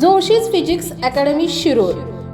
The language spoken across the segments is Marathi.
Joshi's physics academy Shirur.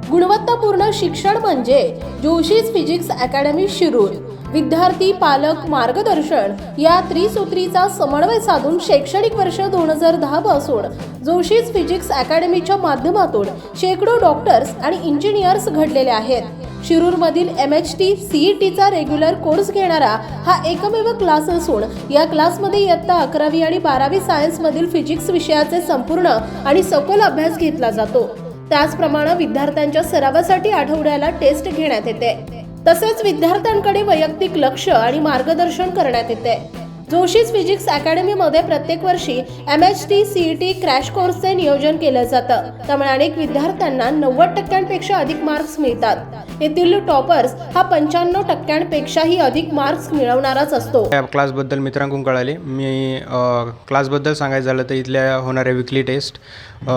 गुणवत्तापूर्ण शिक्षण म्हणजे जोशीज फिजिक्स अकॅडमी शिरूर. विद्यार्थी पालक मार्गदर्शन या त्रिसूत्रीचा समन्वय साधून शैक्षणिक वर्ष दोन हजार दहा पासून जोशीज फिजिक्स अकॅडमीच्या माध्यमातून शेकडो डॉक्टर्स आणि इंजिनियर्स घडलेले आहेत. शिरूरमधील M H T C E टीचा रेग्युलर कोर्स घेणारा हा एकमेव क्लास असून या क्लासमध्ये इयत्ता अकरावी आणि बारावी सायन्समधील फिजिक्स विषयाचे संपूर्ण आणि सखोल अभ्यास घेतला जातो. त्याचप्रमाणे विद्यार्थ्यांच्या सरावासाठी आठवड्याला टेस्ट घेण्यात येते. तसेच विद्यार्थ्यांकडे वैयक्तिक लक्ष आणि मार्गदर्शन करण्यात येते. जोशीज फिजिक्स अकॅडमीमध्ये प्रत्येक वर्षी M H T E T crash कोर्सचे नियोजन केलं जातं. त्यामुळे अनेक विद्यार्थ्यांना नव्वद टक्क्यांपेक्षा अधिक मार्क्स मिळतात. येथील टॉपर्स हा पंच्याण्णव टक्क्यांपेक्षाही अधिक मार्क्स मिळवणाराच असतो. या क्लासबद्दल मित्रांकडून कळाले. मी अ, क्लासबद्दल सांगायचं झालं तर इथल्या होणाऱ्या विकली टेस्ट अ,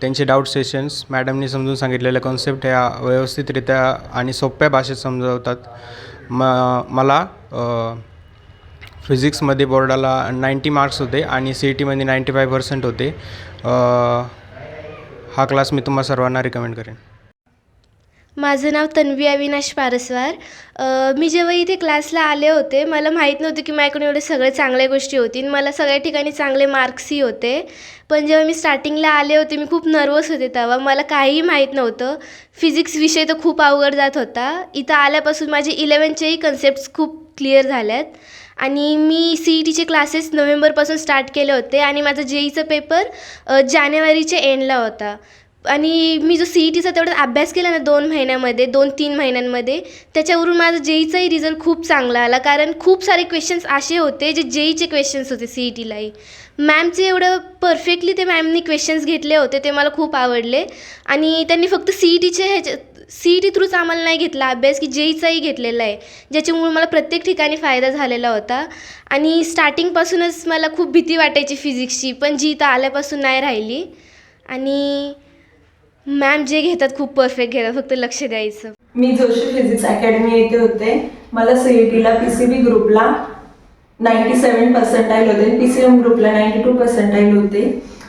त्यांचे डाऊट सेशन्स मॅडमनी समजून सांगितलेल्या कॉन्सेप्ट ह्या व्यवस्थितरित्या आणि सोप्या भाषेत समजवतात. म मला अ, फिजिक्समध्ये बोर्डाला नाईंटी मार्क्स होते आणि सी ई टीमध्ये नाईंटी फाय पर्सेंट होते. हा क्लास मी तुम्हा सर्वांना रिकमेंड करेन. माझं नाव तन्वी अविनाश पारस्वार. मी जेव्हा इथे क्लासला आले होते मला माहीत नव्हतं की माझ्याकडून एवढे सगळे चांगल्या गोष्टी होतील मला सगळ्या ठिकाणी चांगले मार्क्सही होते. पण जेव्हा मी स्टार्टिंगला आले होते मी खूप नर्वस होते तेव्हा. मला काहीही माहीत नव्हतं. फिजिक्स विषय तर खूप अवघड जात होता. इथं आल्यापासून माझे इलेवनचेही कन्सेप्ट्स खूप क्लिअर झाल्यात. आणि मी सी ई टीचे क्लासेस नोव्हेंबरपासून स्टार्ट केले होते आणि माझा जेईचा पेपर जानेवारीच्या एंडला होता. आणि मी जो सी ई टीचा तेवढा अभ्यास केला ना दोन महिन्यामध्ये दोन तीन महिन्यांमध्ये त्याच्यावरून माझा जेईचाही रिझल्ट खूप चांगला आला. कारण खूप सारे क्वेश्चन्स असे होते जे जे ईचे क्वेश्चन्स होते सी ई टीलाही मॅमचे एवढं परफेक्टली ते मॅमनी क्वेश्चन्स घेतले होते ते मला खूप आवडले. आणि त्यांनी फक्त सी ई टीचे ह्याच्या सी ई टी थ्रूच आम्हाला नाही घेतला अभ्यास की जेईचाही घेतलेला आहे. ज्याच्यामुळे मला प्रत्येक ठिकाणी फायदा झालेला होता. आणि स्टार्टिंगपासूनच मला खूप भीती वाटायची फिजिक्सची पण जी इथं आल्यापासून नाही राहिली. आणि मॅम जे घेतात खूप परफेक्ट घेतात फक्त लक्ष द्यायचं. मी जोशी फिजिक्स अकॅडमी येथे होते. मला सीईटीला पी सी बी ग्रुपला नाईंटी सेवन पर्सेंटाईल होते. पी सी एम ग्रुपला नाईंटी टू पर्सेंटाईल होते.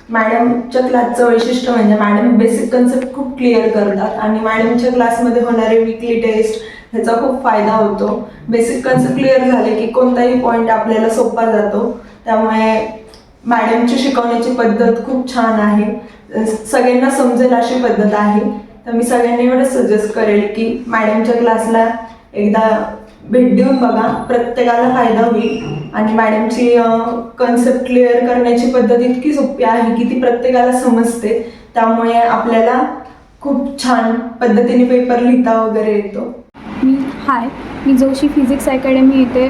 मॅडमच्या क्लासचं वैशिष्ट्य म्हणजे मॅडम बेसिक कन्सेप्ट खूप क्लिअर करतात आणि मॅडमच्या क्लासमध्ये होणारे विकली टेस्ट ह्याचा खूप फायदा होतो. बेसिक कन्सेप्ट क्लिअर झाले की कोणताही पॉईंट आपल्याला सोपा जातो. त्यामुळे मॅडमची शिकवण्याची पद्धत खूप छान आहे. सगळ्यांना समजेल अशी पद्धत आहे. तर मी सगळ्यांनी एवढं सजेस्ट करेल की मॅडमच्या क्लासला एकदा भेट देऊन बघा. प्रत्येकाला फायदा होईल. आणि मॅडमची कन्सेप्ट क्लिअर करण्याची पद्धत इतकी सोपी आहे की ती प्रत्येकाला समजते. त्यामुळे आपल्याला खूप छान पद्धतीने पेपर लिहिता वगैरे येतो. मी हाय मी जोशी फिजिक्स अकॅडमी येथे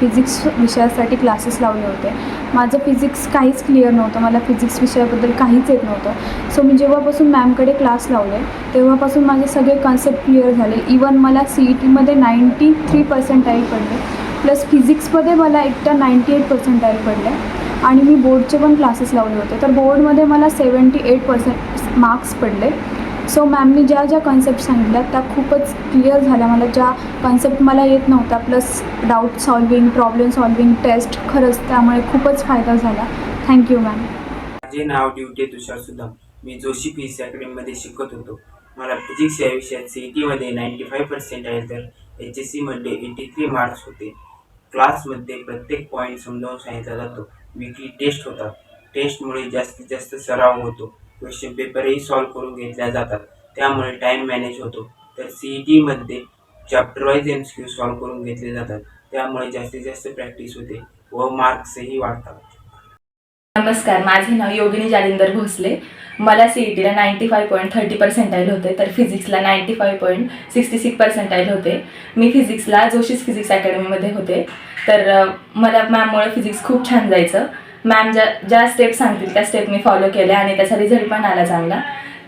फिजिक्स विषयासाठी क्लासेस लावले होते. माझं फिजिक्स काहीच क्लिअर नव्हतं. मला फिजिक्स विषयाबद्दल काहीच येत नव्हतं. सो मी जेव्हापासून मॅमकडे क्लास लावले तेव्हापासून माझे सगळे कन्सेप्ट क्लिअर झाले. इवन मला सी ई टीमध्ये नाईंटी थ्री पर्सेंटाईल पडले. प्लस फिजिक्समध्ये मला एकटा नाईंटी एट पर्सेंटाईल पडले. आणि मी बोर्डचे पण क्लासेस लावले होते. तर बोर्डमध्ये मला सेवन्टी एट पर्सेंट मार्क्स पडले. सो मॅमनी ज्या ज्या कन्सेप्ट सांगितल्या त्या खूपच क्लिअर झाल्या. मला ज्या कन्सेप्ट मला येत नव्हत्या plus doubt solving problem solving test खरंच त्यामुळे खूपच फायदा झाला. थँक्यू मॅम माझे नाव ड्युटी तुषार सुद्धा मी जोशी पी सी अकॅडमीमध्ये शिकत होतो. मला फिजिक्स या विषयात सी ई टीमध्ये नाईंटी फाईव्ह पर्सेंट आहे तर एच एस सीमध्ये एटी थ्री मार्क्स होते. क्लासमध्ये प्रत्येक पॉईंट समजावून सांगितला जातो. विकली टेस्ट होतात. टेस्टमुळे जास्तीत जास्त सराव होतो. क्वेश्चन पेपरही सॉल्व करून घेतल्या जातात. त्यामुळे टाईम मॅनेज होतो. तर सी ई टीमध्ये chapter wise M Q solve करून घेतले जातात. त्यामुळे जास्तीत जास्त प्रॅक्टिस होते व मार्क्सही वाढतात. नमस्कार माझे नाव योगिनी जालिंदर भोसले. मला सी ई टीला ninety five point thirty percentile होते. तर फिजिक्सला ninety five point sixty six percentile होते. मी फिजिक्सला जोशीस फिजिक्स अकॅडमीमध्ये होते. तर मला मॅममुळे फिजिक्स खूप छान जायचं. मॅम ज्या ज्या स्टेप सांगतील त्या स्टेप मी फॉलो केल्या आणि त्याचा रिझल्ट पण आला चांगला.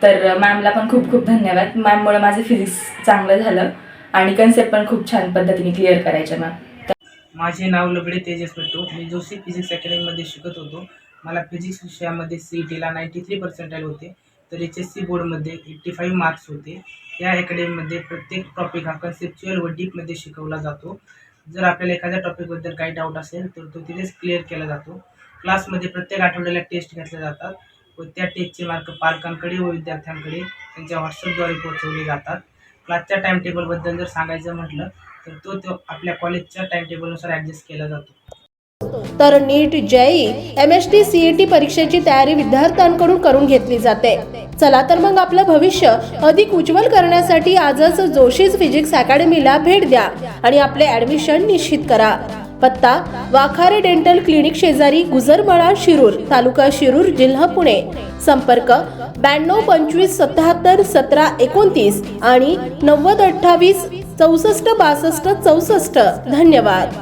तर मॅमला पण खूप खूप धन्यवाद. मॅममुळे माझं फिजिक्स चांगलं झालं आणि कन्सेप्ट पण खूप छान पद्धतीने क्लिअर करायच्या मॅम माझे नाव लगडे तेजस भट्टू. मी जोशी फिजिक्स अकॅडमीमध्ये शिकत होतो. मला फिजिक्स विषयामध्ये सी ई टीला नाईंटी थ्री पर्सेंटाईल होते. तर एच एस सी बोर्डमध्ये एट्टी फाईव्ह मार्क्स होते. या अकॅडमीमध्ये प्रत्येक टॉपिक हा कन्सेप्च्युअल व डीपमध्ये शिकवला जातो. जर आपल्याला एखाद्या टॉपिकबद्दल काही डाऊट असेल तर तो तिथेच क्लिअर केला जातो. क्लासमध्ये प्रत्येक आठवड्याला टेस्ट घेतल्या जातात. व त्या टेस्टचे मार्क पालकांकडे व विद्यार्थ्यांकडे त्यांच्या व्हॉट्सअपद्वारे पोहोचवले जातात. क्लासच्या टाईमटेबलबद्दल जर सांगायचं म्हटलं तर तो तो आपल्या कॉलेजच्या टाईमटेबलनुसार ॲडजस्ट केला जातो. तर NEET JEE M S T CET परीक्षेची तयारी विद्यार्थ्यांकडून करून घेतली जाते. चला तर मग आपलं भविष्य अधिक उज्ज्वल करण्यासाठी आजच जोशीज फिजिक्स अकॅडमीला भेट द्या आणि आपले ऍडमिशन निश्चित करा. पत्ता वाखारे डेंटल क्लिनिक शेजारी गुजरमळा शिरूर तालुका शिरूर जिल्हा पुणे. संपर्क ब्याण्णव पंचवीस सत्याहत्तर सतरा एकोणतीस आणि नव्वद अठ्ठावीस चौसष्ट बासष्ट चौसष्ट. धन्यवाद.